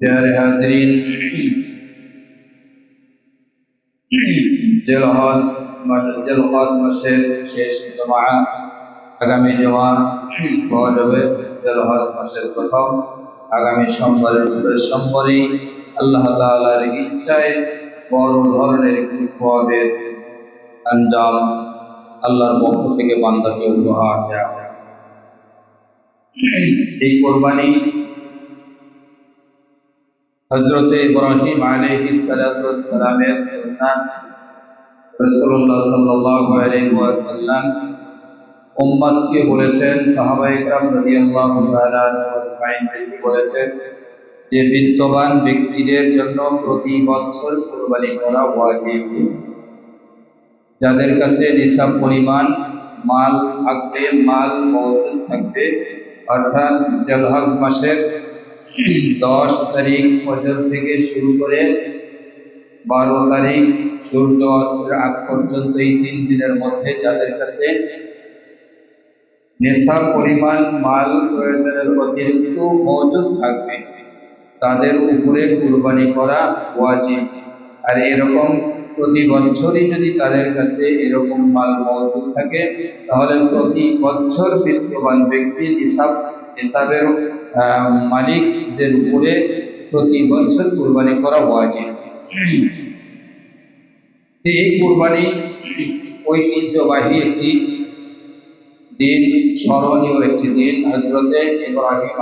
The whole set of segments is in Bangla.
प्यारे हाजरीन জেলহজ জেলহজ আগামী জমার পাওয়া যাবে। মাসের প্রথম আগামী সোমবারের সোমবারই আল্লাহ তালার ইচ্ছায় বড় ধরনের একটি আঞ্জাম আল্লাহর পক্ষ থেকে বান্দাকে উপহার দেওয়া এই কোরবানি হজরতে ইব্রাহিম আলহি বলেছেন বলেছেন যে বিদ্যমান ব্যক্তিদের জন্য প্রতি বছর কোরবানি করা ওয়াজিব। যাদের কাছে নিসাব পরিমাণ মাল থাকবে, মাল মজুদ থাকবে, অর্থাৎ জলহাজ মাসের দশ তারিখ ফজর থেকে শুরু করে বারো তারিখ সূর্য অস্তের আগ পর্যন্ত এই তিন দিনের মধ্যে যাদের কাছে নেশার পরিমাণ, মাল প্রয়োজনের অতিরিক্ত মজুদ থাকবে, তাদের উপরে কুরবানি করা ওয়াজিব। আর এরকম প্রতি বছরই যদি তাদের কাছে এরকম মাল মজুদ থাকে, তাহলে প্রতি বছর বিত্তবান ব্যক্তি নিসাব নিসাবের মালিকদের উপরে প্রতি বছর কুরবানি করা ওয়াজিব। এই কুরবানি ঐতিহ্যবাহী একটি দিন, স্মরণীয় একটি দিন। হজরতে ইব্রাহিম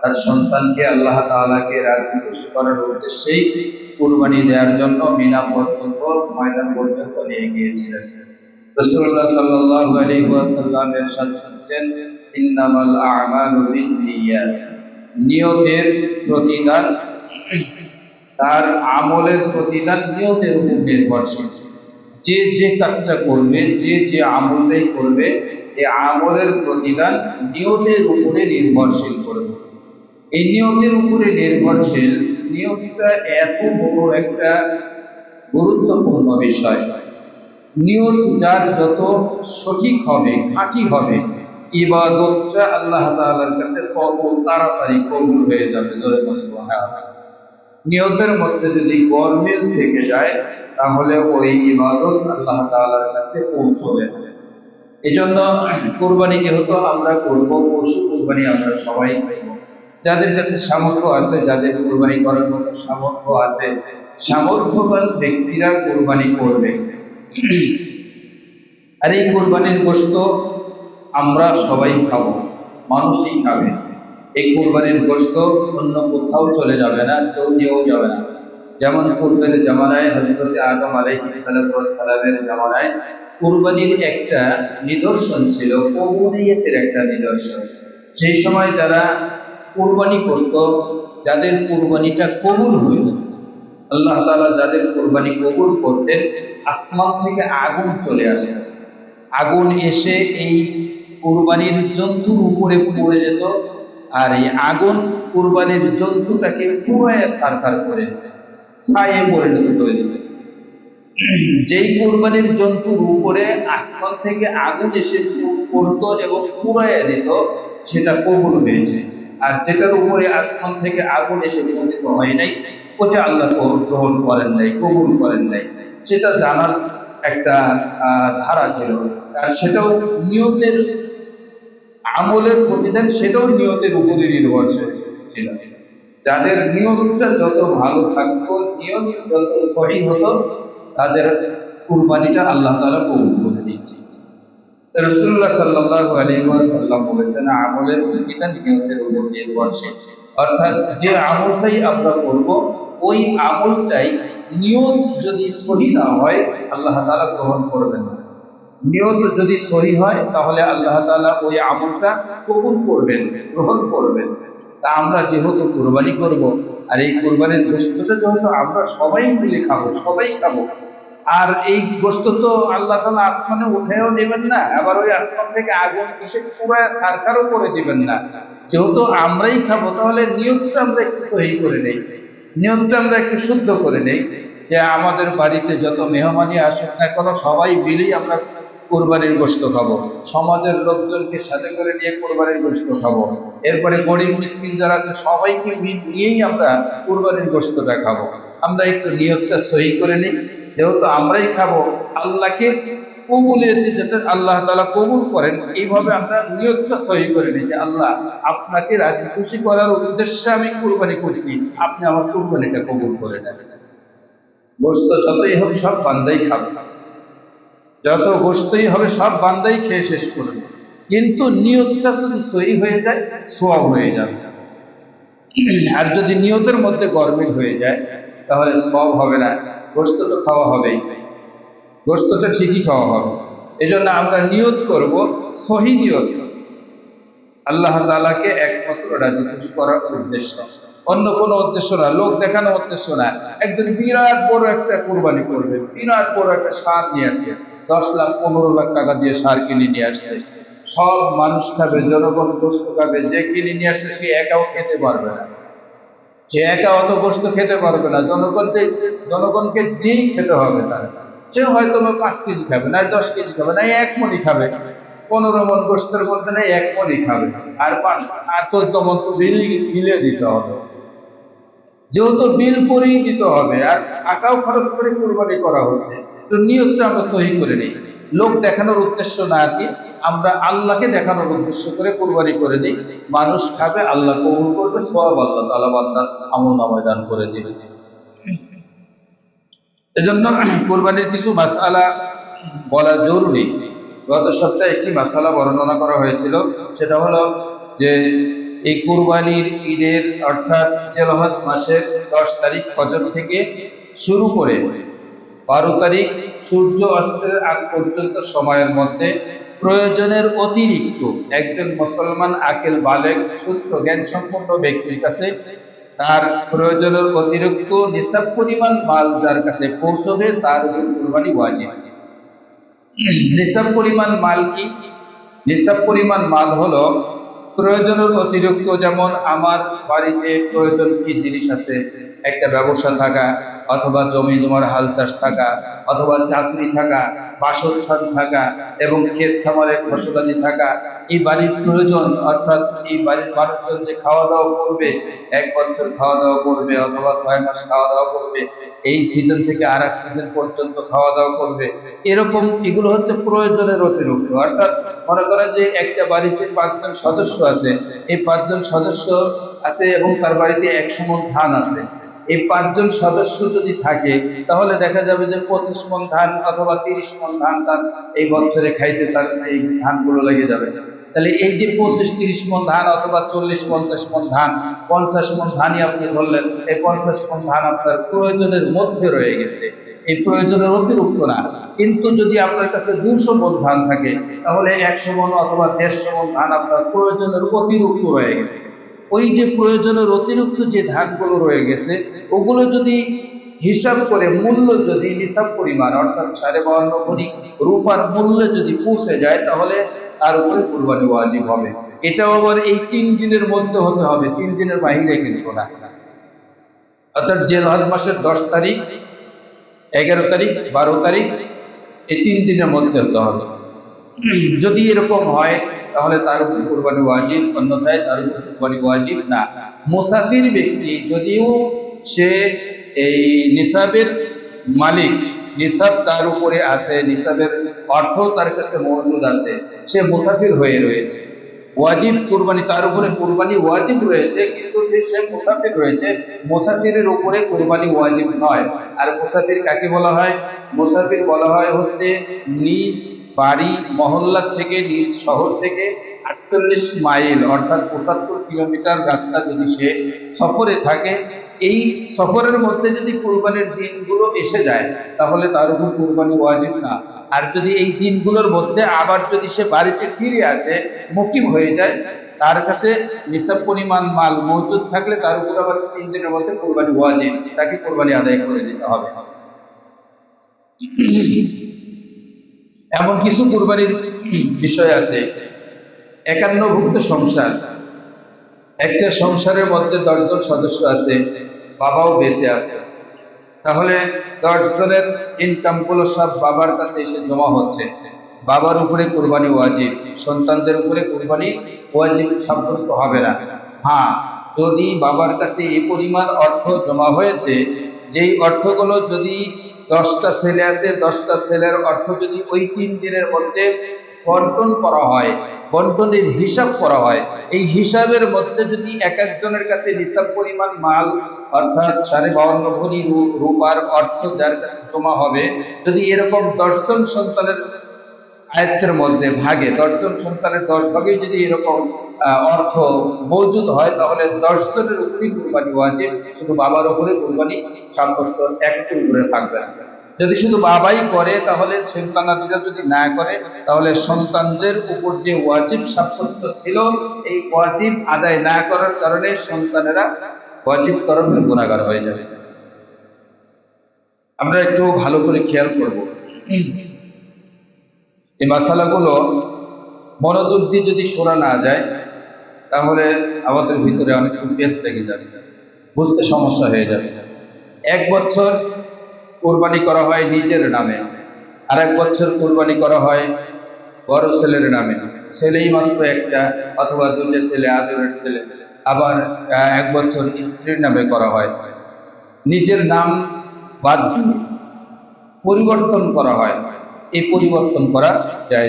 তার সন্তানকে আল্লাহ তাআলাকে রাজি খুশি করার উদ্দেশ্যেই কুরবানি দেওয়ার জন্য মিনা পর্যন্ত, ময়দান পর্যন্ত নিয়ে গিয়েছিলেন। রাসূলুল্লাহ সাল্লাল্লাহু আলাইহি ওয়াসাল্লাম ইরশাদ করছেন ইন্নামাল আ'মালু নিয়তের প্রতিদান, তার আমলের প্রতিদান নিয়তের উপর নির্ভরশীল। যে যে কাজটা করবে, যে যে আমলটাই করবে এই আমলের প্রতিদান নিয়তের উপরে নির্ভরশীল করবে। এই নিয়তের উপরে নির্ভরশীল নিয়তটা এত বড় একটা গুরুত্বপূর্ণ বিষয়। নিয়ত যার যত সঠিক হবে, খাঁটি হবে ইবাদতটা আল্লাহ তাআলার কাছে তত তাড়াতাড়ি কবুল হয়ে যাবে ধরে নিয়তের মধ্যে যদি গরমিল থেকে যায়, তাহলে ওই ইবাদত আল্লাহ তাআলার কাছে পৌঁছবে। এজন্য কোরবানি যেহেতু আমরা করব, পশু কোরবানি আমরা সবাই করব। যাদের কাছে সামর্থ্য আছে, যাদের কোরবানি করার মতো সামর্থ্য আছে, সামর্থ্যবান ব্যক্তিরা কোরবানি করবে। আর এই কোরবানির গোশত আমরা সবাই খাব। মানুষই খাবে। এই কোরবানির গোশত অন্য কোথাও চলে যাবে না, কেউ নিয়েও যাবে না। যেমন পূর্বের জামানায় হজরতে আদম আলাইহিস সালামের জামানায় কুরবানির একটা নিদর্শন ছিল, কবুলিয়তের একটা নিদর্শন। সেই সময় যারা কুরবানি করত, যাদের কুরবানিটা কবুল হইল আল্লাহ তালা যাদের কুরবানি কবুল করতেন, আসমান থেকে আগুন চলে আসে। আগুন এসে এই কুরবানির জন্তুর উপরে পড়ে যেত আর এই আগুন কোরবানির জন্তুটাকে পুরায় থারথার করে ছায়ে পরিণত করে দিত যেই কোরবানির জন্তুর উপরে আসমান থেকে আগুন এসে পড়তো এবং পুরাইয়া দিত সেটা কবুল হয়েছে। আর যেটার উপরে আসমান থেকে আগুন এসে পতিত হয় নাই, ওটা আল্লাহ গ্রহণ করেন নাই, কবুল করেন নাই। সেটা জানার একটা ধারা ছিল। আর সেটাও নিয়তের আমলের প্রতিদান সেটাও নিয়তের উপরে নির্ভরশীল ছিল। যাদের নিয়তটা যত ভালো থাকতো, নিয়ত যত সহি হতো, তাদের কুরবানিটা আল্লাহ তাআলা কবুল করে দিচ্ছে রসুল্লাহ আলাইহি ওয়াসাল্লাম বলেছেন, আমলের প্রতিদান নিয়তের উপর নির্ভরশীল। অর্থাৎ যে আমলটাই আমরা করব, ওই আমলটাই নিয়ত যদি সহি না হয়, আল্লাহ তাআলা গ্রহণ করবেন না। নিয়ত যদি সহি হয়, তাহলে আল্লাহ তাআলা ওই আমলটা কবুল করবেন, গ্রহণ করবেন। তা আমরা যেহেতু কোরবানি করব, আর এই কোরবানির গোস্তটা যেহেতু আমরা সবাই মিলে খাব, সবাই খাব, আর এই গোস্ত তো আল্লাহ তালা আসমানে উঠেও নেবেন না, আবার ওই আসমান থেকে আগুন এসে পুরো সারকারও করে দিবেন না। যেহেতু আমরাই খাব, তাহলে নিয়তটা আমরা একটু সহি করে নেই, নিয়তটা আমরা একটু শুদ্ধ করে নেই। যে আমাদের বাড়িতে যত মেহমানি আসুক না কেন, সবাই মিলেই আমরা কোরবানির গোস্ত খাব। সমাজের লোকজনকে সাথে করে নিয়ে কোরবানির গোস্ত খাব। এরপরে গরিব মিসকিন যারা আছে, সবাইকে নিয়েই আমরা কোরবানির গোস্তটা খাব। আমরা একটু নিয়তটা সহি করে নিই। যেহেতু আমরাই খাব, আল্লাহকে কবুলিয়তে যেটা আল্লাহ তাআলা কবুল করেন, এইভাবে আমরা নিয়তটা সহি করে নিই যে আল্লাহ আপনাকে রাজি খুশি করার উদ্দেশ্যে আমি কোরবানি করছি, আপনি আমার কোরবানিটা কবুল করে নেন। গোস্ত যতই হোক সব বান্দাই খাবে। যত গোস্তই হবে, সব বান্দাই খেয়ে শেষ করবে। কিন্তু নিয়তটা যদি সই হয়ে যায়, সোয়াব হয়ে যাবে। আর যদি নিয়তের মধ্যে গরমিল হয়ে যায়, তাহলে সব হবে না গোস্ত তো খাওয়া হবেই। গোস্তটা ঠিকই খাওয়া হবে। এই জন্য আমরা নিয়ত করব সহি নিয়ত। আল্লাহ তালাকে একমাত্র রাজি খুশি করার উদ্দেশ্য। অন্য কোনো উদ্দেশ্য না, লোক দেখানো উদ্দেশ্য না। একজন বিরাট বড় একটা কোরবানি করবে, বিরাট বড় একটা সার নিয়ে আসে দশ লাখ, পনেরো লাখ টাকা দিয়ে সার কিনে নিয়ে আসছে সব মানুষ খাবে, জনগণ গোস্ত খাবে, যে কিনে নিয়ে আসছে সে একাও খেতে পারবে না। সে একা অত গোস্ত খেতে পারবে না, জনগণকে জনগণকে দিয়েই খেতে হবে তার। সে হয়তো পাঁচ কেজি খাবে না, দশ কেজি খাবে না, এক মনি খাবে। পনেরো মন গোস্তের মধ্যে না, এক মনি খাবে। আর পাঁচ, আর চোদ্দ মন বিলে দিতে হবে। যেহেতু বিল করেই দিতে হবে আর টাকাও খরচ করে কোরবানি করা হচ্ছে, তো নিয়তটা আমরা সহি করে নিই। লোক দেখানোর উদ্দেশ্য না দিয়ে আমরা আল্লাহকে দেখানোর উদ্দেশ্য করে কোরবানি করে দিই মানুষ খাবে, আল্লাহ কবুল করবে সব আল্লাহ তালা বান্দার আমল নামায় করে দিবে। এজন্য কোরবানির কিছু মাসালা বলা জরুরি। গত সপ্তাহে একটি মাসালা বর্ণনা করা হয়েছিল, সেটা হলো যে এই কোরবানির ঈদের অর্থাৎ জেলহজ মাসের দশ তারিখ ফজর থেকে শুরু করে বারো তারিখ সূর্য অস্তের আগ পর্যন্ত সময়ের মধ্যে প্রয়োজনের অতিরিক্ত একজন মুসলমান আকেল, বালেক, সুস্থ জ্ঞান সম্পন্ন ব্যক্তির কাছে তার প্রয়োজনের অতিরিক্ত নিসাব পরিমাণ মাল যার কাছে পৌঁছবে তার উপর কোরবানি ওয়াজিব। নিসাব পরিমাণ মাল কি? নিসাব পরিমাণ মাল হলো প্রয়োজনের অতিরিক্ত যেমন আমার বাড়িতে প্রয়োজন কি জিনিস আছে একটা ব্যবসা থাকা অথবা জমি জমার হাল চাষ থাকা, অথবা চাকরি থাকা, বাসস্থান থাকা এবং ক্ষেত খামারের ফসলাদি থাকা, এই বাড়ির প্রয়োজন, অর্থাৎ এই বাড়ির মানুষজন যে খাওয়া দাওয়া করবে, এক বছর খাওয়া দাওয়া করবে অথবা ছয় মাস খাওয়া দাওয়া করবে, এই সিজন থেকে আর এক সিজন পর্যন্ত খাওয়া দাওয়া করবে, এরকম এগুলো হচ্ছে প্রয়োজনের অতিরিক্ত। অর্থাৎ মনে করেন যে একটা বাড়িতে পাঁচজন সদস্য আছে, এই পাঁচজন সদস্য আছে এবং তার বাড়িতে একশো ধান আছে। এই পাঁচজন সদস্য যদি থাকে, তাহলে দেখা যাবে যে পঁচিশ মন ধান অথবা তিরিশ মন ধান তার এই বছরে খাইতে তার এই ধানগুলো লেগে যাবে। তাহলে এই যে পঁচিশ, তিরিশ মন ধান অথবা চল্লিশ, পঞ্চাশ মন ধান, পঞ্চাশ মন ধানই আপনি ধরলেন, এই পঞ্চাশ মন ধান আপনার প্রয়োজনের মধ্যে রয়ে গেছে। এই প্রয়োজনের অতিরিক্ত না। কিন্তু যদি আপনার কাছে দুশো মন ধান থাকে, তাহলে একশো মন অথবা দেড়শো মন ধান আপনার প্রয়োজনের অতিরিক্ত রয়ে গেছে। ওই যে প্রয়োজনের অতিরিক্ত যে ধানগুলো রয়ে গেছে, ওগুলো যদি হিসাব করে মূল্য যদি হিসাব পরিমাণ, অর্থাৎ সাড়ে বাউন্ন কোটি রূপার মূল্যে যদি পৌঁছে যায়, তাহলে তার উপরে কুরবানি ওয়াজিব হবে। এটাও আবার এই তিন দিনের মধ্যে হতে হবে, তিন দিনের বাহিরে কিন্তু না। অর্থাৎ জেলহাজ মাসের দশ তারিখ, এগারো তারিখ, বারো তারিখ, এই তিন দিনের মধ্যে হতে হবে। যদি এরকম হয় তাহলে তার উপর কোরবানি ওয়াজিব, অন্যথায় তার উপর কোরবানি ওয়াজিব না। মুসাফির ব্যক্তি যদিও সে এই নিসাবের মালিক, নিসাব তার উপরে আছে, নিসাবের অর্থ তার কাছে মজুদ আছে, সে মুসাফির হয়ে রয়েছে। ওয়াজিব কুরবানি, তার উপরে কোরবানি ওয়াজিব রয়েছে, কিন্তু সে মুসাফির রয়েছে, মুসাফিরের উপরে কোরবানি ওয়াজিব নয় আর মুসাফির কাকে বলা হয়? মুসাফির বলা হয় হচ্ছে নিজ বাড়ি মহল্লা থেকে নিজ শহর থেকে আটচল্লিশ মাইল, অর্থাৎ পঁচাত্তর কিলোমিটার রাস্তা যদি সে সফরে থাকে, এই সফরের মধ্যে যদি কোরবানির দিনগুলো এসে যায়, তাহলে তার উপর কোরবানি ওয়াজিব না। আর যদি এই দিনগুলোর মধ্যে আবার যদি সে বাড়িতে ফিরে আসে, মুকিম হয়ে যায়, তার কাছে নিসাব পরিমাণ মাল মজুদ থাকলে তার উপর আবার তিন দিনের মধ্যে কোরবানি ওয়াজিব, তাকে কোরবানি আদায় করে দিতে হবে। এমন কিছু কুরবানির বিষয় আছে। একান্নভুক্ত সংসার। একটা সংসারের মধ্যে দশজন সদস্য আছে, বাবাও বেঁচে আছে। তাহলে দশ জনের ইনকামগুলো সব বাবার কাছে এসে জমা হচ্ছে। বাবার উপরে কোরবানি ওয়াজিব, সন্তানদের উপরে কোরবানি ওয়াজিব সাব্যস্ত হবে না। হ্যাঁ যদি বাবার কাছে এই পরিমাণ অর্থ জমা হয়েছে, যেই অর্থগুলো যদি দশটা ছেলে আছে, দশটা ছেলের অর্থ যদি ওই তিন দিনের মধ্যে বন্টন করা হয়, বন্টনের হিসাব করা হয়, এই হিসাবের মধ্যে যদি এক একজনের কাছে হিসাব পরিমাণ মাল, অর্থাৎ সাড়ে বাউন্ন ভরি রূপার অর্থ যার কাছে জমা হবে, যদি এরকম দশজন সন্তানের আয়ত্তের মধ্যে ভাগে, দশজন সন্তানের দশ ভাগে যদি এরকম অর্থ মজুদ হয়, তাহলে দশ জনের উপরেই কোরবানি ওয়াজিব। শুধু বাবার উপরে কোরবানি সাব্যস্ত একটু উপরে থাকবে। যদি শুধু বাবাই করে, তাহলে সন্তানাদিরা যদি না করে, তাহলে সন্তানদের উপর যে ওয়াজিব সাব্যস্ত ছিল, এই ওয়াজিব আদায় না করার কারণে সন্তানেরা ওয়াজিব করণের গুণাগার হয়ে যাবে। আমরা একটু ভালো করে খেয়াল করব। এই মশালাগুলো মনোযোগ দিয়ে যদি শোনা না যায় তাহলে আমাদের ভিতরে অনেক পেস লেগে যাবে, বুঝতে সমস্যা হয়ে যাবে। এক বছর কোরবানি করা হয় নিজের নামে আর এক বছর কোরবানি করা হয় বড় ছেলের নামে। ছেলেই মাত্র একটা অথবা দুটো ছেলে, আদরের ছেলে। আবার এক বছর স্ত্রীর নামে করা হয়। নিজের নাম বাদ দিয়ে পরিবর্তন করা হয়। এই পরিবর্তন করা যায়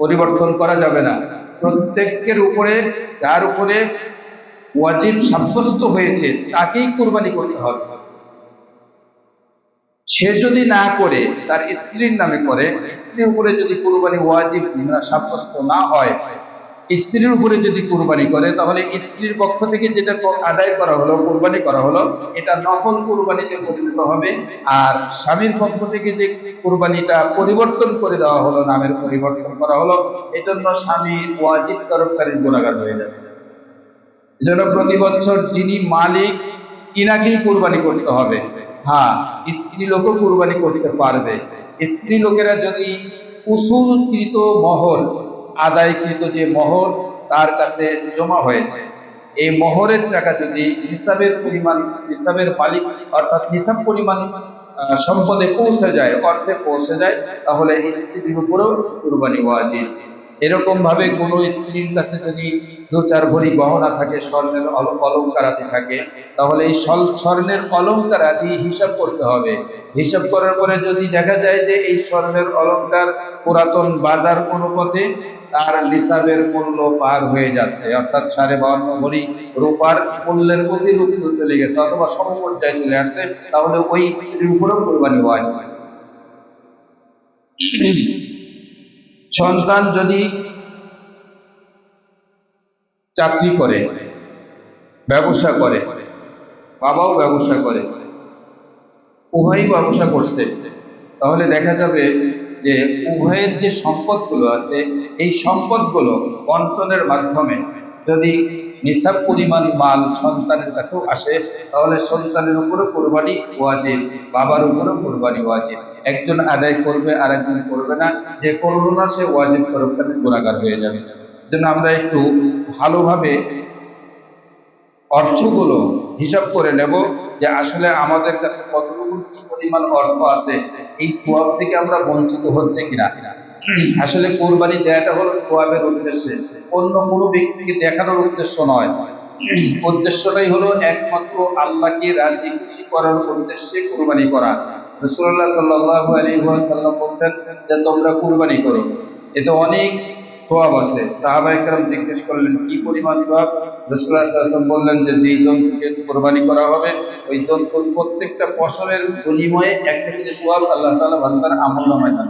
পরিবর্তন করা যাবে না। প্রত্যেকের উপরে, যার উপরে ওয়াজিব সাব্যস্ত হয়েছে, তাকেই কোরবানি করতে হবে। সে যদি না করে, তার স্ত্রীর নামে করে, স্ত্রীর উপরে যদি কোরবানি ওয়াজিব সাব্যস্ত না হয় স্ত্রীর উপরে যদি কোরবানি করে, তাহলে স্ত্রীর পক্ষ থেকে যেটা আদায় করা হলো, কোরবানি করা হলো, এটা নফল কোরবানিতে পরিণত হবে। আর স্বামীর পক্ষ থেকে যে কোরবানিটা পরিবর্তন করে দেওয়া হলো, নামের পরিবর্তন করা হলো, এজন্য স্বামী ওয়াজিব তরফকারীর গুণাগার হয়ে যাবে। এজন্য প্রতি বছর যিনি মালিক কিনাকেই কোরবানি করতে হবে। হ্যাঁ স্ত্রী লোকও কোরবানি করতে পারবে। স্ত্রী লোকেরা যদি উসুলকৃত মহর আদায়কৃত যে মহর, তার কাছে জমা হয়েছে। এই মহরের টাকা যদি নিসাবের পরিমাণ, নিসাবের মালিক, অর্থাৎ নিসাব পরিমাণ সম্পদে পৌঁছে যায়, অর্থে পৌঁছে যায়, তাহলে স্ত্রীর উপরেও কুরবানি ওয়াজিব এরকম ভাবে কোন স্ত্রীর কাছে যদি দু চার ভরি গহনা থাকে, স্বর্ণের অল- অলংকার আদি থাকে, তাহলে এই স্বর্ণের অলংকার আদি হিসাব করতে হবে। হিসাব করার পরে যদি দেখা যায় যে এই স্বর্ণের অলংকার পুরাতন বাজার অনুপাতে তার নিসাবের মূল্য পার হয়ে যাচ্ছে। অর্থাৎ সাড়ে বাহান্ন ভরি রূপার মূল্যের অতিরিক্ত চলে গেছে। অথবা সমপর্যায়ে চলে আসছে তাহলে ওই স্ত্রীর উপরেও কোরবানি হওয়া সন্তান যদি চাকরি করে, ব্যবসা করে, বাবাও ব্যবসা করে, উভয়ই ব্যবসা করছে, তাহলে দেখা যাবে যে উভয়ের যে সম্পদগুলো আছে, এই সম্পদগুলো বন্টনের মাধ্যমে যদি নিসাব পরিমাণ মাল সন্তানের কাছেও আসে, তাহলে সন্তানের উপরও কোরবানি ওয়াজিব, বাবার উপরও কোরবানি ওয়াজিব। একজন আদায় করবে আর একজন করবে না। যে করল না, সে ওয়াজিব তরফকারী গুণাগার হয়ে যাবে। জন্য আমরা একটু ভালোভাবে অর্থগুলো হিসাব করে নেব যে আসলে আমাদের কাছে কতটুকু কি পরিমাণ অর্থ আছে এই সোয়াব থেকে আমরা বঞ্চিত হচ্ছে কিনা? আসলে কোরবানি দেওয়াটা হলো সোয়াবের উদ্দেশ্যে। অন্য কোনো ব্যক্তিকে দেখানোর উদ্দেশ্য নয়। উদ্দেশ্যটাই হলো একমাত্র আল্লাহকে রাজি খুশি করার উদ্দেশ্যে কোরবানি করা। রসুল্লাহ সাল্লাহ আলী সাল্লাম বলছেন যে, তোমরা কোরবানি করো। এতে অনেক সোয়াব আছে। সাহাবা একরাম জিজ্ঞেস করলেন, কি পরিমাণ সোয়াব? সাল্লাম বললেন যে যেই জন্তুকে কোরবানি করা হবে, ওই জন্তুর প্রত্যেকটা ফসলের বিনিময়ে একটা করে সোয়াব আল্লাহ তাআলা বান্দার আমল নামায় দান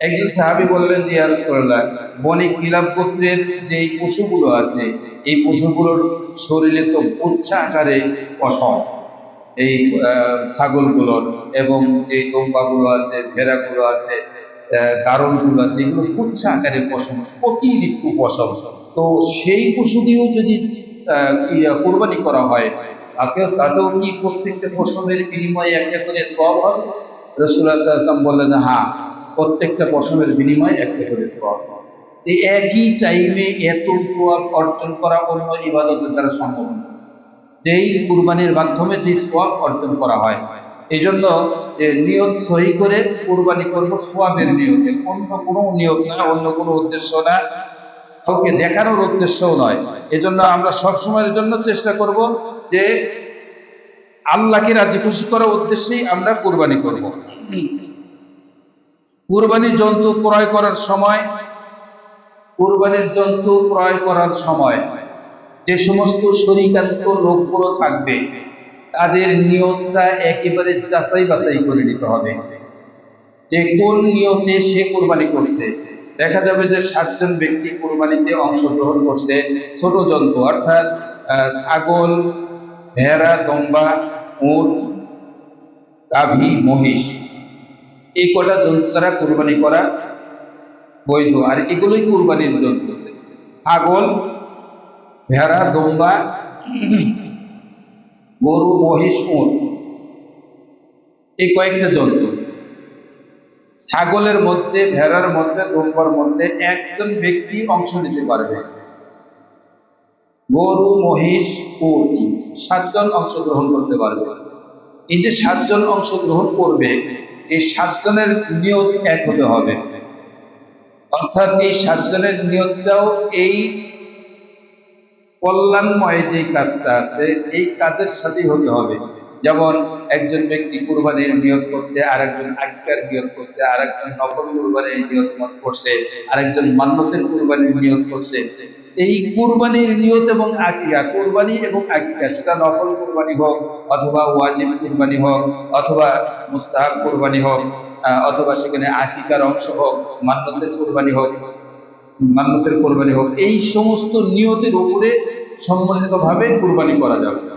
একজন সাহাবী বললেন যে, ইয়া রাসূলুল্লাহ, বনি কিলাব গোত্রের যে পশুগুলো আছে, এই পশুগুলোর শরীরে তো গুচ্ছা আকারে পশম এই ছাগলগুলোর এবং যে দম্বাগুলো আছে, ভেড়াগুলো আছে গারলগুলো আছে, এগুলো উচ্ছা আকারে পশম অতিরিক্ত পশম তো সেই পশু দিয়েও যদি কোরবানি করা হয় তাতেও তাতেও কি প্রত্যেকটা পশমের বিনিময়ে একটা করে সব হবে সাল্লাম বললেন হ্যাঁ প্রত্যেকটা পশমের বিনিময়ে একটা করে সব এই একই টাইমে এত অর্জন করা অন্য ইবাদতের দ্বারা সম্ভব নয়। যেই কুরবানির মাধ্যমে যে সোয়াব অর্জন করা হয় এই জন্য নিয়ত সহি করে কোরবানি করব সোয়াবের নিয়তে। অন্য কোনো নিয়ত না, অন্য কোনো উদ্দেশ্য না। কাউকে দেখানোর উদ্দেশ্যও নয়। এজন্য আমরা সবসময়ের জন্য চেষ্টা করব যে আল্লাহকে রাজি খুশি করার উদ্দেশ্যেই আমরা কোরবানি করব। কুরবানি জন্তু ক্রয় করার সময়, কুরবানির জন্তু ক্রয় করার সময় যে সমস্ত শরীকান্ত লোকগুলো থাকবে, তাদের নিয়তটা একেবারে যাচাই বাছাই করে নিতে হবে। যে কোন নিয়তে সে কোরবানি করছে দেখা যাবে যে সাতজন ব্যক্তি কোরবানিতে অংশগ্রহণ করছে। ছোট জন্তু, অর্থাৎ ছাগল, ভেড়া, দম্বা, উট, গাভী, মহিষ। এই কটা জন্তু দ্বারা কোরবানি করা বৈধ, আর এগুলোই কোরবানির জন্তু। ছাগল, ভেড়া, দম্বা, গরু, মহিষ, উট। এই কয়েকটা জন্তু। ছাগলের মধ্যে, ভেড়ার মধ্যে দম্বার মধ্যে একজন ব্যক্তি অংশ নিতে পারবে। গরু, মহিষ উট সাতজন অংশগ্রহণ করতে পারবে। এই যে সাতজন অংশগ্রহণ করবে, এই সাতজনের নিয়ত এক হতে হবে। অর্থাৎ এই সাতজনের নিয়তটাও এই কল্যাণময় যে কাজটা আছে, এই কাজের সাথেই হতে হবে। যেমন একজন ব্যক্তি কুরবানির নিয়োগ করছে আর একজন আজ্ঞার নিয়ত করছে আর একজন নকল কুরবানির নিয়ত করছে আর একজন মান্যতের কুরবানির নিয়ত করছে। এই কুরবানির নিয়ত এবং আকিকা, কুরবানি এবং আকিকা, সেটা নকল কুরবানি হোক, অথবা ওয়াজিব কুরবানি হোক, অথবা মুস্তাহাব কুরবানি হোক অথবা সেখানে আকিকার অংশ হোক মান্যতের কুরবানি হোক মান্যতের কোরবানি হোক, এই সমস্ত নিয়তের উপরে সম্মিলিতভাবে কোরবানি করা যাবে।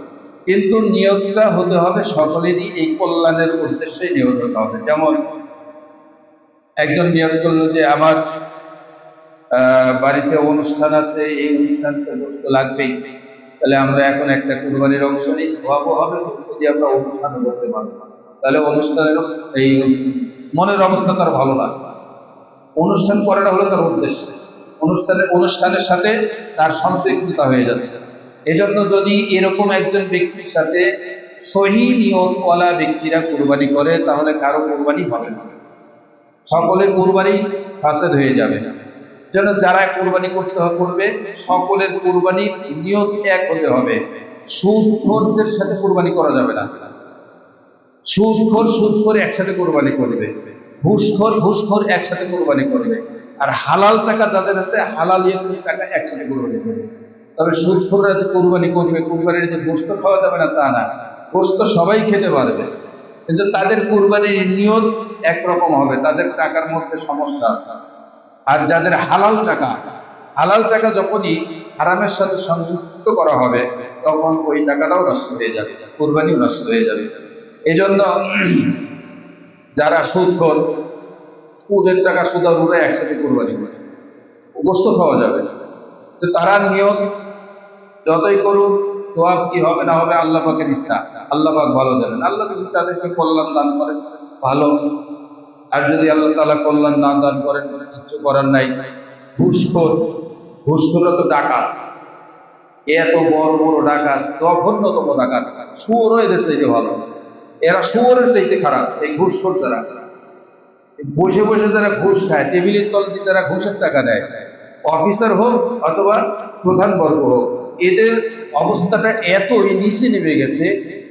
কিন্তু নিয়তটা হতে হবে সকলেরই এই কল্যাণের উদ্দেশ্যে নিয়ত হতে হবে। যেমন একজন নিয়ত করল যে আমার বাড়িতে অনুষ্ঠান আছে, এই অনুষ্ঠানটা গোস্ত লাগবেই। তাহলে আমরা এখন একটা কোরবানির অংশ নিই স্বভাবও হবে গোস্ত দিয়ে আমরা অনুষ্ঠান করতে পারব। তাহলে অনুষ্ঠানের এই মনের অবস্থা তার ভালো লাগবে অনুষ্ঠান করাটা হলো তার উদ্দেশ্য। অনুষ্ঠানের অনুষ্ঠানের সাথে তার সম্পৃক্ততা হয়ে যাচ্ছে। এজন্য যদি এরকম একজন ব্যক্তির সাথে সহি নিয়তওয়ালা ব্যক্তিরা কোরবানি করে, তাহলে কারও কোরবানি হবে না। সকলের কোরবানি ফাসেদ হয়ে যাবে। যেন যারা কোরবানি করতে করবে, সকলের কোরবানির নিয়ত এক হতে হবে। সুদখোরদের সাথে কোরবানি করা যাবে না। সুদখোর সুদখোর একসাথে কোরবানি করবে। ঘুষখোর ঘুষখোর একসাথে কোরবানি করবে। আর হালাল টাকা যাদের আছে, হালাল টাকা একসাথে কোরবানি করবে। তবে সুদখোররা যে কোরবানি করবে, কোরবানির যে গোস্ত খাওয়া যাবে না তা না। গোস্ত সবাই খেতে পারবে। কিন্তু তাদের কোরবানির নিয়ত একরকম হবে। তাদের টাকার মধ্যে সমস্যা আছে। আর যাদের হালাল টাকা হালাল টাকা যখনই হারামের সাথে সংযুক্ত করা হবে, তখন ওই টাকাটাও নষ্ট হয়ে যাবে, কোরবানিও নষ্ট হয়ে যাবে। এই জন্য যারা সুদ কর সুদের টাকা সুদা ঘুরে একসাথে কোরবানি করে। গোস্ত খাওয়া যাবে তারা নিয়ত যতই করুক সোয়াব কি হবে না হবে আল্লাহ ইচ্ছা। আল্লাহ পাক ভালো জানেন। আল্লাহ যদি তাদেরকে কল্যাণ দান করেন, ভালো। আর যদি আল্লাহ তালা কল্যাণ না দান করেন কিচ্ছু করার নাই। ঘুষখোর। ঘুষখোররা তো ডাকাত। এত বড় বড় ডাকাত, জঘন্যতম ডাকাত। শুয়োর এদের চাইতে ভালো। এরা শুয়োরের চাইতে খারাপ, এই ঘুষখোর যারা। বসে বসে যারা ঘুষ খায়, টেবিলের তলতে যারা ঘুষের টাকা দেয়, অফিসার হোক অথবা প্রধান বর্গ হোক এদের অবস্থাটা এতই নিচে নেমে গেছে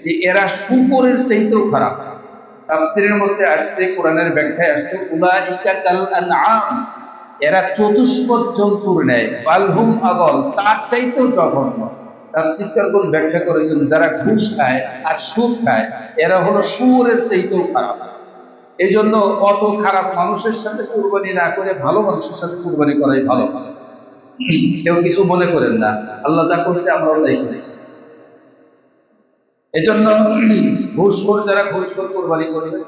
যে এরা শুকরের চাইতেও খারাপ। তাফসিরের মধ্যে আসছে, কোরআনের ব্যাখ্যায় আসছে, উলাইকা কাল আনআম, এরা চতুষ্পদ জন্তুর নেয় বালহুম আদল তার চাইতেও জঘন্য। কোন ব্যাখ্যা করেছেন, যারা ঘুষ খায় আর সুদ খায়, এরা হলো শুয়োরের চাইতেও খারাপ। এই জন্য অত খারাপ মানুষের সাথে কুরবানি না করে ভালো মানুষের সাথে কুরবানি করাই ভালো। কেউ কিছু মনে করেন না। আল্লাহ যা করছে আমরাও তাই করেছি। এজন্য ঘুষখোর যারা ঘুষখোর কোরবানি করবে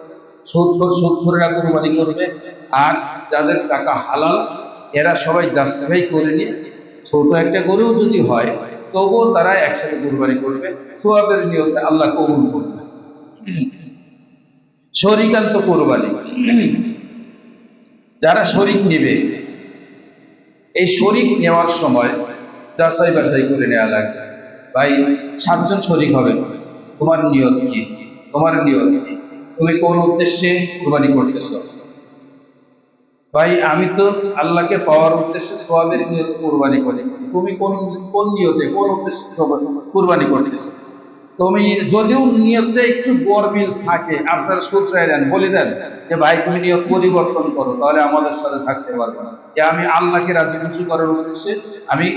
সুদখোর সুদখোরেরা কোরবানি করবে, আর যাদের টাকা হালাল, এরা সবাই জাস্টিফাই করে নিয়ে ছোট একটা গরুও যদি হয়, তবুও তারা একসাথে কোরবানি করবে, সোয়াবের নিয়তে আল্লাহ কবুল করবে। শরিকান্ত কোরবানি। যারা শরিক নেবে এই শরিক নেওয়ার সময় যাচাই বাছাই করে নেওয়া লাগবে ভাই, সাতজন শরিক হবে। তোমার নিয়ত কি? তোমার নিয়ত কি? তুমি কোন উদ্দেশ্যে কোরবানি করতেছ? ভাই, আমি তো আল্লাহকে পাওয়ার উদ্দেশ্যে সোয়াবের নিয়ত কোরবানি করেছি। তুমি কোন কোন নিয়তে, কোন উদ্দেশ্যে কোরবানি করতেছো? তুমি যদিও নিয়তটা একটু গরমিল থাকে আপনারা সূত্রায় দেন বলে দেন যে ভাই তুমি নিয়ত পরিবর্তন করো তাহলে আমাদের সাথে থাকতে পারবে না যে আমি আল্লাহকে রাজি খুশি করার উদ্দেশ্যে আমি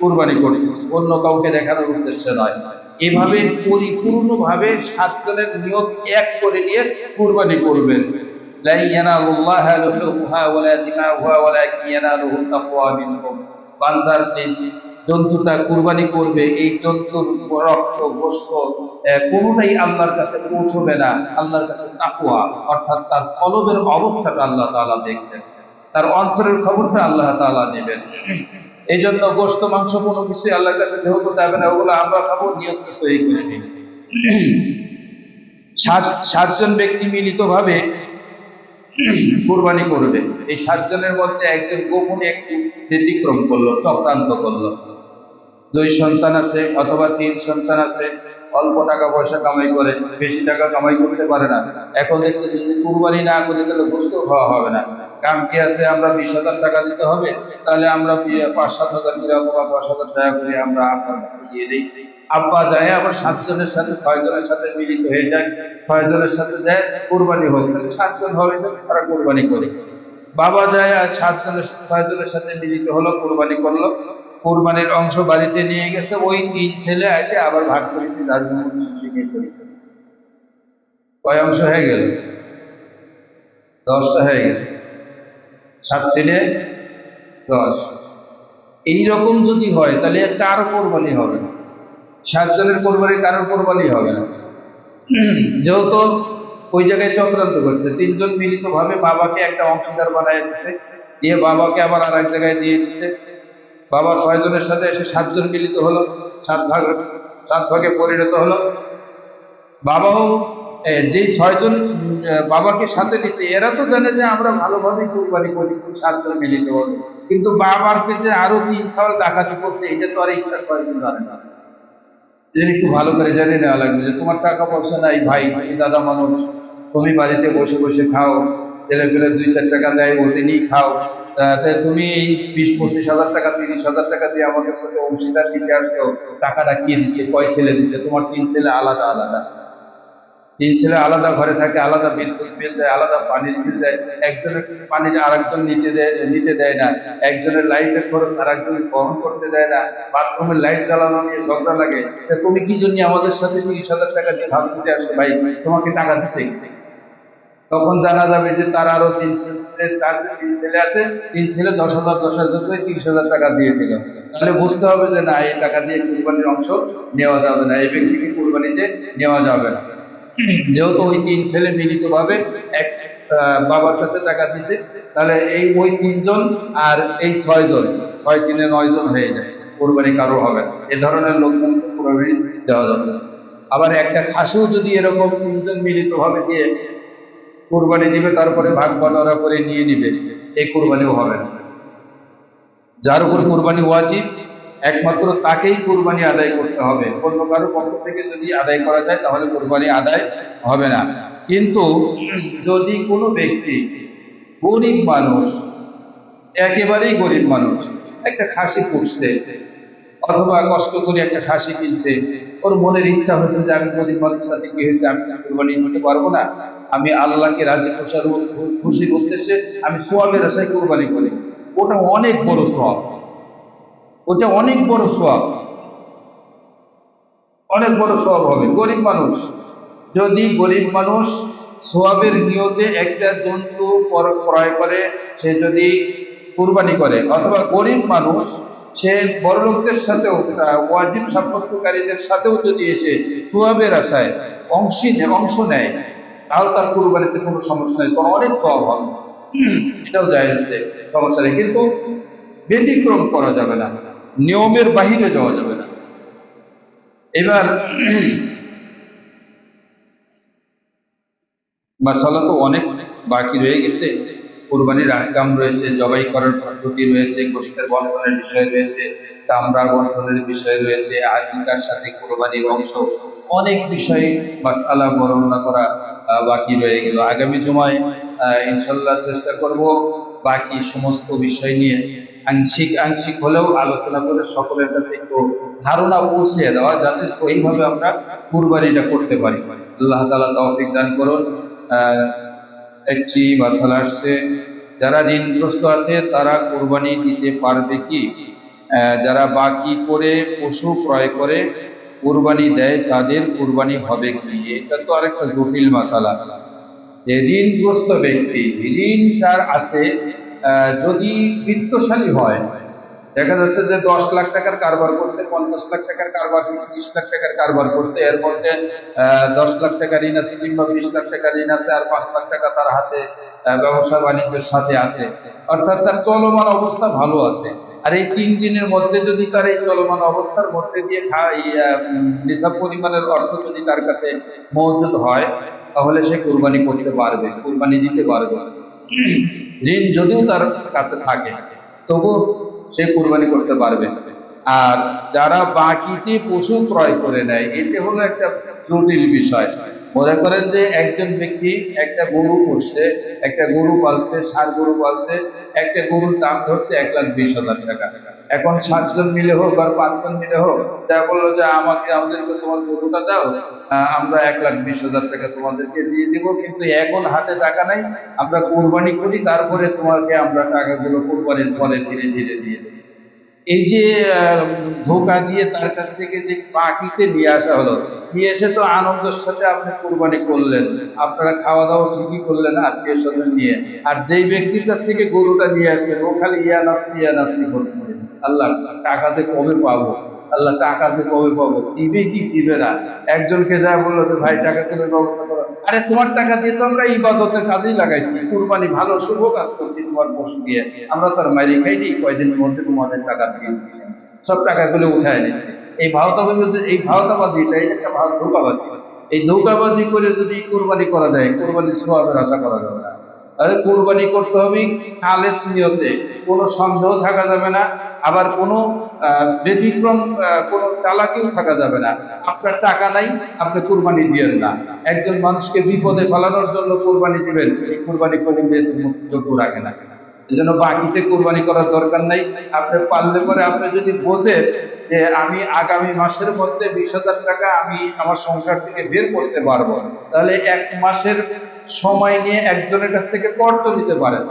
কোরবানি করতেছি অন্য কাউকে দেখানোর উদ্দেশ্যে নয় এভাবে পরিপূর্ণভাবে সাতজনের নিয়ত এক করে নিয়ে কোরবানি করবেন لا ينال الله لحومها ولا دماؤها ولكن يناله التقوى منكم বান্দার যে জন্তুটা কুরবানি করবে, এই জন্তুর রক্ত গোস্ত কোনোটাই আল্লাহর কাছে পৌঁছবে না। আল্লাহর কাছে তাকুয়া অর্থাৎ তার কলবের অবস্থাটা আল্লাহ তাআলা দেখবেন। তার অন্তরের খবরটা আল্লাহ তাআলা নেবেন। এই জন্য গোস্ত মাংস কোনো কিছুই আল্লাহর কাছে যেহেতু যাবে না, ওগুলো আমরা খাব, নিয়ত সহি সাতজন ব্যক্তি মিলিতভাবে কোরবানি করবে। এই সাতজনের মধ্যে একজন গোপনে একটি ব্যতিক্রম করল, চক্রান্ত করল। দুই সন্তান আছে অথবা তিন সন্তান আছে, অল্প টাকা পয়সা কামাই করে, বেশি টাকা কামাই করতে পারে না। এখন দেখছে যদি কুরবানি না করে তাহলে গোস্ত খাওয়া হবে না। কাম কি আছে? আমরা বিশ টাকা দিতে হবে, তাহলে আমরা পাঁচ সাত হাজার করে অথবা দশ হাজার টাকা করে আমরা আপনার কাছে দিয়ে দিই। আব্বা যায়, আবার সাতজনের সাথে ছয় জনের সাথে মিলিত হয়ে যায় ছয় জনের সাথে যায়, কোরবানি সাতজন হবে তারা কোরবানি করে। বাবা যায়, আর সাতজনের ছয় জনের সাথে মিলিত হলো, কোরবানি করল। কোরবানির অংশ বাড়িতে নিয়ে গেছে, ওই তিন ছেলে এসে আবার ভাগ করে দিয়ে জন্য শিখে চলে গেছে কয় অংশ হয়ে গেল? দশটা হয়ে গেছে। সাত ছেলে দশ। এইরকম যদি হয়, তাহলে কার কোরবানি হবে না। সাতজনের কোরবানি কারোর কোরবানি হবে না। যেহেতু ওই জায়গায় চক্রান্ত করছে, তিনজন মিলিত ভাবে বাবাকে একটা অংশীদার বানায় দিচ্ছে দিয়ে বাবাকে আবার আর এক জায়গায় দিয়ে দিচ্ছে বাবা ছয়জনের সাথে এসে সাতজন মিলিত হলো, সাত ভাগ, সাত ভাগে পরিণত হলো। বাবাও যে ছয়জন বাবাকে সাথে দিছে এরা তো জানে যে আমরা ভালোভাবে কোরবানি করি সাতজন মিলিত হলো কিন্তু বাবার যে আরও তিন সাল ডাকাতি করছে, এটা তো আর এই ছয়জন জানে না। একটু ভালো করে জানি নেওয়া লাগবে যে তোমার টাকা পয়সা নাই, ভাই দাদা মানুষ, তুমি বাড়িতে বসে বসে খাও ছেলে পেলে দুই চার টাকা দেয় ওতে নিয়ে খাও। তুমি এই বিশ, পঁচিশ হাজার টাকা, তিরিশ হাজার টাকা দিয়ে আমাদের সাথে অংশীদার দিতে আসছো, টাকাটা কে দিচ্ছে কয় ছেলে দিচ্ছে তোমার তিন ছেলে আলাদা আলাদা। তিন ছেলে আলাদা ঘরে থাকে, আলাদা বিদ্যুৎ বিল দেয়, আলাদা পানির বিল দেয়। একজনের পানি আরেকজন নিতে দেয় নিতে দেয় না। একজনের লাইটের খরচ আর একজন বহন করতে দেয় না। বাথরুমের লাইট জ্বালানো নিয়ে ঝগড়া লাগে। তুমি কি জন্য আমাদের সাথে তিরিশ হাজার টাকা দিয়ে ভাব দিতে আসছো ভাই? তোমাকে টাকা দিচ্ছে তখন জানা যাবে যে তার আরও তিন ছেলে, তার তিন ছেলে আছে, তিন ছেলে দশ হাজার দশ হাজার করে তিরিশ হাজার টাকা দিয়ে দিল। তাহলে বুঝতে হবে যে না, এই টাকা দিয়ে কুরবানির অংশ নেওয়া যাবে না, এই ব্যক্তিকে কুরবানিতে নেওয়া যাবে না। যেহেতু ওই তিন ছেলে মিলিতভাবে এক বাবার কাছে টাকা দিছে, তাহলে এই ওই তিনজন আর এই ছয়জন, ছয় তিনে নয় জন হয়ে যায়, কোরবানি কারও হবে এ ধরনের লোকজন কোরবানি দেওয়া যাবে আবার একটা খাসিও যদি এরকম তিনজন মিলিতভাবে দিয়ে কোরবানি দিবে, তারপরে ভাগ বাটোয়ারা করে নিয়ে নিবে, এই কোরবানিও হবে যার উপর কোরবানি ওয়াজিব একমাত্র তাকেই কোরবানি আদায় করতে হবে। অন্য কারও পক্ষ থেকে যদি আদায় করা যায়, তাহলে কোরবানি আদায় হবে না। কিন্তু যদি কোনো ব্যক্তি গরিব মানুষ, একেবারেই গরিব মানুষ, একটা খাসি পুষছে, অথবা কষ্ট করে একটা খাসি কিনছে, ওর মনের ইচ্ছা হয়েছে যে আমি গরিব মানুষের সাথে কি হয়েছে, আমি কোরবানি নিতে পারব না? আমি আল্লাহকে রাজি, খুশার, খুশির উদ্দেশ্যে আমি সোয়াবের আশায় কোরবানি করি। ওটা অনেক বড় সোয়াব ওটা অনেক বড় সোয়াব অনেক বড় সোয়াব হবে। গরিব মানুষ। যদি গরিব মানুষ সোয়াবের নিয়তে একটা জন্তু ক্রয় করে, সে যদি কুরবানি করে, অথবা গরিব মানুষ, সে বড় লোকদের সাথেও ওয়াজিব সাব্যস্তকারীদের সাথেও যদি এসে সোয়াবের আশায় অংশী অংশ নেয়, তাহলে তার কুরবানিতে কোনো সমস্যা নেই। কোনো অনেক সোয়াব হবে। এটাও যায় সমস্যা নেই। কিন্তু ব্যতিক্রম করা যাবে না। নিয়মের বাহিরে যাওয়া যাবে না। এবার মাসালা তো অনেক বাকি রয়ে গেছে। কোরবানির আহকাম রয়েছে, জবাই করার পদ্ধতি রয়েছে, গোষ্ঠের বন্ধনের বিষয় রয়েছে চামড়া বন্ধনের বিষয় রয়েছে আকিকার সাথে কোরবানির অংশ। অনেক বিষয়ে মাসালা বর্ণনা করা বাকি রয়ে গেল। আগামী জমায় ইনশাল্লাহ চেষ্টা করব বাকি সমস্ত বিষয় নিয়ে আংশিক আংশিক হলেও আলোচনা করে সকলের কাছে একটু ধারণা পৌঁছে দেওয়া যাতে সহিভাবে আমরা কুরবানিটা করতে পারি। আল্লাহ তালা তৌফিক দান করুন। একটি মাসালা আসছে, যারা ঋণগ্রস্ত আছে তারা কোরবানি দিতে পারবে কি? যারা বাকি করে পশু ক্রয় করে কোরবানি দেয় তাদের কোরবানি হবে কি? এটা তো আরেকটা জটিল মাসালা। যে ঋণগ্রস্ত ব্যক্তি ঋণ যার আছে যদি বিত্তশালী হয়, দেখা যাচ্ছে যে দশ লাখ টাকার কারবার করছে, পঞ্চাশ লাখ টাকার কারবার, বিশ লাখ টাকার কারবার করছে, এর মধ্যে দশ লাখ টাকা ঋণ আছে কিংবা বিশ লাখ টাকা ঋণ আছে, আর পাঁচ লাখ টাকা তার হাতে ব্যবসা বাণিজ্যের সাথে আছে। অর্থাৎ তার চলমান অবস্থা ভালো আছে। আর এই তিন দিনের মধ্যে যদি তার এই চলমান অবস্থার মধ্যে দিয়ে নিসাব পরিমাণের অর্থ যদি তার কাছে মজুদ হয়, তাহলে সে কোরবানি করতে পারবে, কোরবানি দিতে পারবে। ঋণ যদিও তার কাছে থাকে তবু সে কোরবানি করতে পারবে। আর যারা বাকিতে পশু ক্রয় করে নেয়, এতে হলো একটা জটিল বিষয়। মনে করেন যে একজন ব্যক্তি একটা গরু পুষছে, একটা গরু পালছে ষাট গরু পালছে, একটা গরুর দাম ধরছে এক লাখ বিশ হাজার টাকা। এখন সাতজন মিলে হোক আর পাঁচজন মিলে হোক তা বলল যে আমাকে আমাদেরকে তোমার গরুটা দাও আমরা এক লাখ বিশ হাজার টাকা তোমাদেরকে দিয়ে দিব, কিন্তু এখন হাতে টাকা নাই, আমরা কোরবানি করি, তারপরে তোমাকে আমরা টাকাগুলো কোরবানির পরে ধীরে ধীরে দিয়ে দেবো এই যে ধোকা দিয়ে তার কাছ থেকে যে বাকিতে নিয়ে আসা হলো, নিয়ে এসে তো আনন্দের সাথে আপনি কোরবানি করলেন, আপনারা খাওয়া দাওয়া ঠিকই করলেন আত্মীয় স্বজন নিয়ে। আর যেই ব্যক্তির কাছ থেকে গরুটা নিয়ে আসেন ও খালি ইয়া নাসি ইয়া নাসি করছে। আল্লাহ, টাকা যে কবে পাবো? আল্লাহ টাকা যে কবে পাবো? দিবে কি? দিবে না। একজনকে যা বলল যে, ভাই, টাকা করে ব্যবস্থা করো। আরে, তোমার টাকা দিয়ে তো আমরা ইবাদতের কাজেই লাগাইছি। কুরবানি ভালো, শুভ কাজ করছি তোমার পশু দিয়ে। আমরা তার মাইরি খাইনি কয়দিনের মধ্যে তোমাদের টাকা দিয়ে দিচ্ছি। সব টাকাগুলো উঠায় নিচ্ছে। এই ভাওতাবাজি এই ভাওতাবাজি এটাই একটা ভাও ধোকাবাজি। এই ধোকাবাজি করে যদি কোরবানি করা যায়, কোরবানির সোয়াবের আশা করা যাবে না। তাহলে কোরবানি করতে হবে খালেস নিয়তে। কোনো সন্দেহ থাকা যাবে না। আবার কোনো ব্যতিক্রম কোনো চালাকিও থাকা যাবে না। আপনার টাকা নাই, আপনি কোরবানি দিবেন না। একজন মানুষকে বিপদে ফেলানোর জন্য কোরবানি দিবেন, এই কোরবানি কোনো যোগ্য রাখে না। এই বাকিতে কোরবানি করার দরকার নাই। আপনি পারলে পরে আপনি যদি বোঝেন যে আমি আগামী মাসের মধ্যে বিশ হাজার টাকা আমি আমার সংসার থেকে বের করতে পারব, তাহলে এক মাসের সময় নিয়ে একজনের কাছ থেকে কর্ত নিতে পারেন।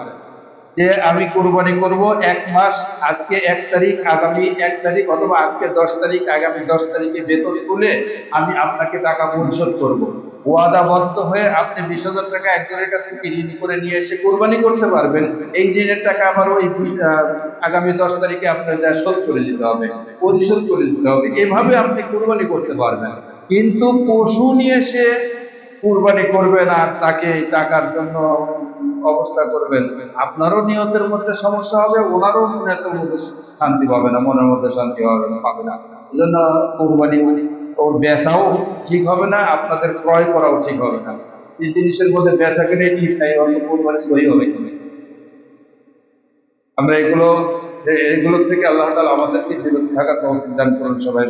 যে আমি কোরবানি করব এক মাস, আজকে এক তারিখ, আগামী এক তারিখ অথবা আজকে দশ তারিখ, আগামী দশ তারিখে বেতন তুলে আমি আপনাকে টাকা পরিশোধ করব। ওয়াদাবদ্ধ হয়ে আপনি বিশ হাজার টাকা একজনের কাছ থেকে ঋণ করে নিয়ে এসে কোরবানি করতে পারবেন। এই ঋণের টাকা আবার ওই আগামী দশ তারিখে আপনার যা শোধ করে দিতে হবে, পরিশোধ করে দিতে হবে। এভাবে আপনি কোরবানি করতে পারবেন। কিন্তু পশু নিয়ে এসে কোরবানি করবেন আর তাকে টাকার জন্য অবস্থা করবেন। আপনারও নিয়তের মধ্যে সমস্যা হবে, ওনারও নিয়তের মধ্যে শান্তি পাবে না, মনের মধ্যে শান্তি হবে পাবে না। এই জন্য কুরবানি ওর বেচাও ঠিক হবে না, আপনাদের ক্রয় করাও ঠিক হবে না। এই জিনিসের মধ্যে বেচা কিনে ঠিক নাই অন্য কুরবানি সহি হবে আমরা এগুলো, এগুলোর থেকে আল্লাহ তালা আমাদেরকে বিরত থাকার তৌফিক দান করুন সবাই।